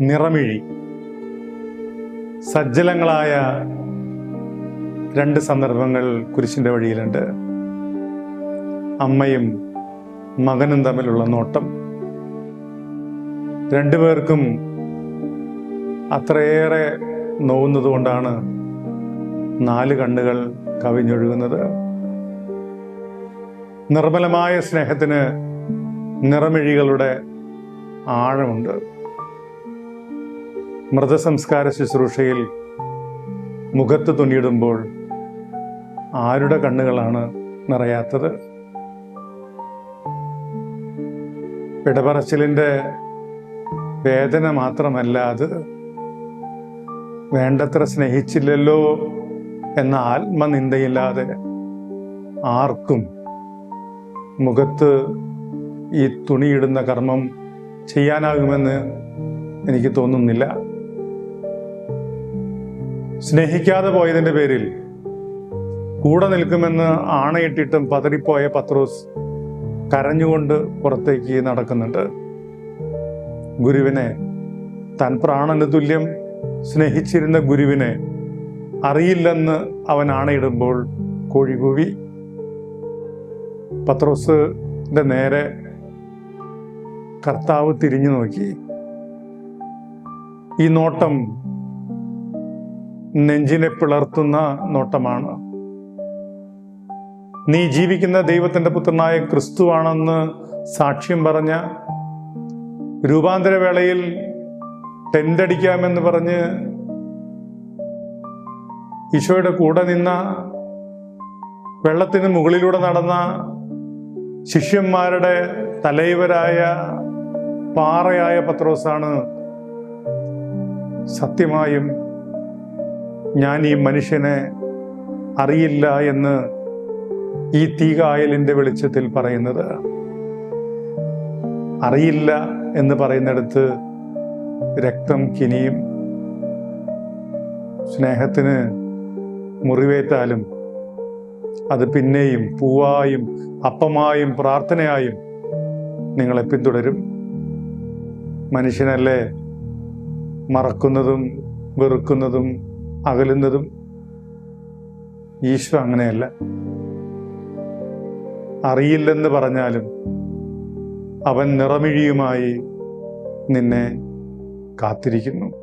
നിറമിഴി. സജ്ജലങ്ങളായ രണ്ട് സന്ദർഭങ്ങൾ കുരിശിന്റെ വഴിയിലുണ്ട്. അമ്മയും മകനും തമ്മിലുള്ള നോട്ടം. രണ്ടുപേർക്കും അത്രയേറെ നോവുന്നതുകൊണ്ടാണ് നാല് കണ്ണുകൾ കവിഞ്ഞൊഴുകുന്നത്. നിർമ്മലമായ സ്നേഹത്തിന് നിറമിഴികളുടെ ആഴമുണ്ട്. മൃതസംസ്കാര ശുശ്രൂഷയിൽ മുഖത്ത് തുണിയിടുമ്പോൾ ആരുടെ കണ്ണുകളാണ് നിറയാത്തത്? പിടപറച്ചിലിന്റെ വേദന മാത്രമല്ല അത് വേണ്ടത്ര സ്നേഹിച്ചില്ലല്ലോ എന്ന ആത്മനിന്ദയില്ലാതെ ആർക്കും മുഖത്ത് ഈ തുണിയിടുന്ന കർമ്മം ചെയ്യാനാകുമെന്ന് എനിക്ക് തോന്നുന്നില്ല. സ്നേഹിക്കാതെ പോയതിന്റെ പേരിൽ കൂടെ നിൽക്കുമെന്ന് ആണയിട്ടിട്ടും പതറിപ്പോയ പത്രോസ് കരഞ്ഞുകൊണ്ട് പുറത്തേക്ക് നടക്കുന്നുണ്ട്. ഗുരുവിനെ താൻ പ്രാണന് തുല്യം സ്നേഹിച്ചിരുന്ന ഗുരുവിനെ അറിയില്ലെന്ന് അവൻ ആണയിടുമ്പോൾ കോഴി പത്രോസിന്റെ നേരെ കർത്താവ് തിരിഞ്ഞു നോക്കി. ഈ നോട്ടം നെഞ്ചിനെ പിളർത്തുന്ന നോട്ടമാണ്. നീ ജീവിക്കുന്ന ദൈവത്തിന്റെ പുത്രനായ ക്രിസ്തുവാണെന്ന് സാക്ഷ്യം പറഞ്ഞ രൂപാന്തരവേളയിൽ ടെന്റടിക്കാമെന്ന് പറഞ്ഞ് ഈശോയുടെ കൂടെ നിന്ന വെള്ളത്തിന് മുകളിലൂടെ നടന്ന ശിഷ്യന്മാരുടെ തലൈവരായ പാറയായ പത്രോസാണ് സത്യമായും ഞാൻ ഈ മനുഷ്യനെ അറിയില്ല എന്ന് ഈ തീകായലിന്റെ വെളിച്ചത്തിൽ പറയുന്നത് അറിയില്ല എന്ന് പറയുന്നിടത്ത് രക്തം കിനിയും. സ്നേഹത്തിന് മുറിവേറ്റാലും അത് പിന്നെയും പൂവായും അപ്പമായും പ്രാർത്ഥനയായും നിങ്ങളെ പിന്തുടരും. മനുഷ്യനല്ലേ മറക്കുന്നതും വെറുക്കുന്നതും അകലുന്നതും? ഈശോ അങ്ങനെയല്ല. അറിയില്ലെന്ന് പറഞ്ഞാലും അവൻ നിറമിഴിയുമായി നിന്നെ കാത്തിരിക്കുന്നു.